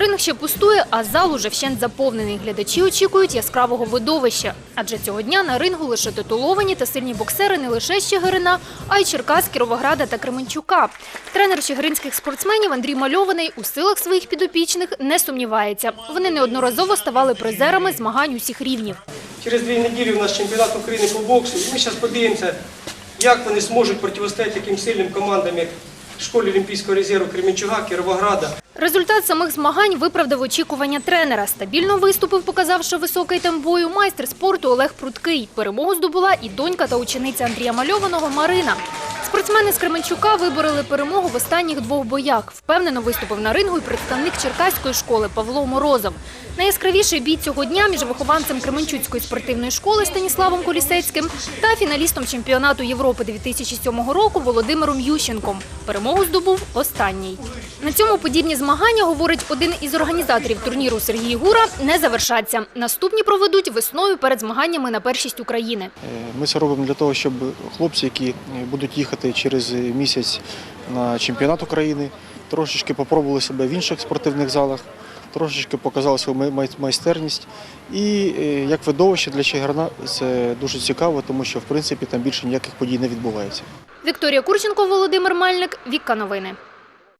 Ринг ще пустує, а зал уже вщент заповнений. Глядачі очікують яскравого видовища. Адже цього дня на рингу лише титуловані та сильні боксери не лише з Чигирина, а й Черкас, Кіровограда та Кременчука. Тренер чигиринських спортсменів Андрій Мальований у силах своїх підопічних не сумнівається. Вони неодноразово ставали призерами змагань усіх рівнів. Через дві неділі у нас чемпіонат України по боксу. Ми зараз подивимося, як вони зможуть протистояти таким сильним командам, як школі Олімпійського резерву Кременчуга, Кіровограда. Результат самих змагань виправдав очікування тренера. Стабільно виступив, показавши високий темп бою, майстер спорту Олег Пруткий. Перемогу здобула і донька та учениця Андрія Мальованого Марина. Спортсмени з Кременчука вибороли перемогу в останніх двох боях. Впевнено виступив на рингу і представник Черкаської школи Павло Морозов. Найяскравіший бій цього дня між вихованцем Кременчуцької спортивної школи Станіславом Колісецьким та фіналістом чемпіонату Європи 2007 року Володимиром Ющенком. Перемогу здобув останній. На цьому подібні змагання, говорить один із організаторів турніру Сергій Гура, не завершаться. Наступні проведуть весною перед змаганнями на першість України. Е, Ми це робимо для того, щоб хлопці, які е, будуть їхати через місяць на чемпіонат України, трошечки попробували себе в інших спортивних залах, трошечки показали свою май- май- майстерність. І е, як видовище для Чигирина це дуже цікаво, тому що в принципі там більше ніяких подій не відбувається. Вікторія Курченко, Володимир Мельник, Вікка Новини.